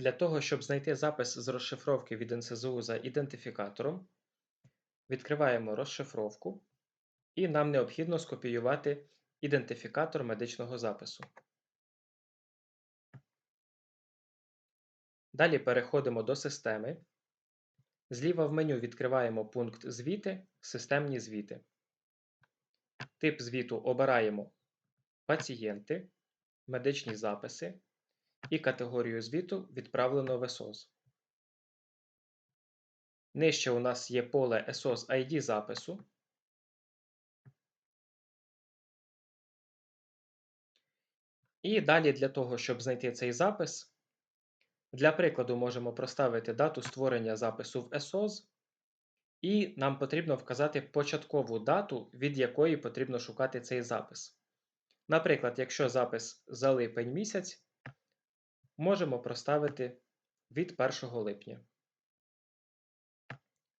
Для того, щоб знайти запис з розшифровки від НСЗУ за ідентифікатором, відкриваємо розшифровку, і нам необхідно скопіювати ідентифікатор медичного запису. Далі переходимо до системи. Зліва в меню відкриваємо пункт Звіти, Системні звіти. Тип звіту обираємо Пацієнти, Медичні записи і категорію звіту відправлено в ЕСОЗ. Нижче у нас є поле ESOS ID запису. І далі для того, щоб знайти цей запис, для прикладу можемо проставити дату створення запису в ESOS, і нам потрібно вказати початкову дату, від якої потрібно шукати цей запис. Наприклад, якщо запис за липень місяць, можемо проставити від 1 липня.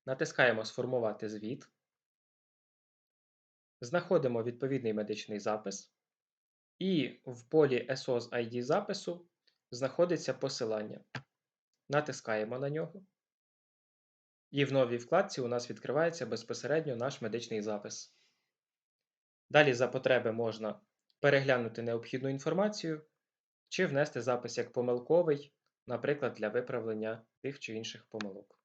Натискаємо Сформувати звіт. Знаходимо відповідний медичний запис. І в полі SOS ID запису знаходиться посилання. Натискаємо на нього. І в новій вкладці у нас відкривається безпосередньо наш медичний запис. Далі за потреби можна переглянути необхідну інформацію чи внести запис як помилковий, наприклад, для виправлення тих чи інших помилок.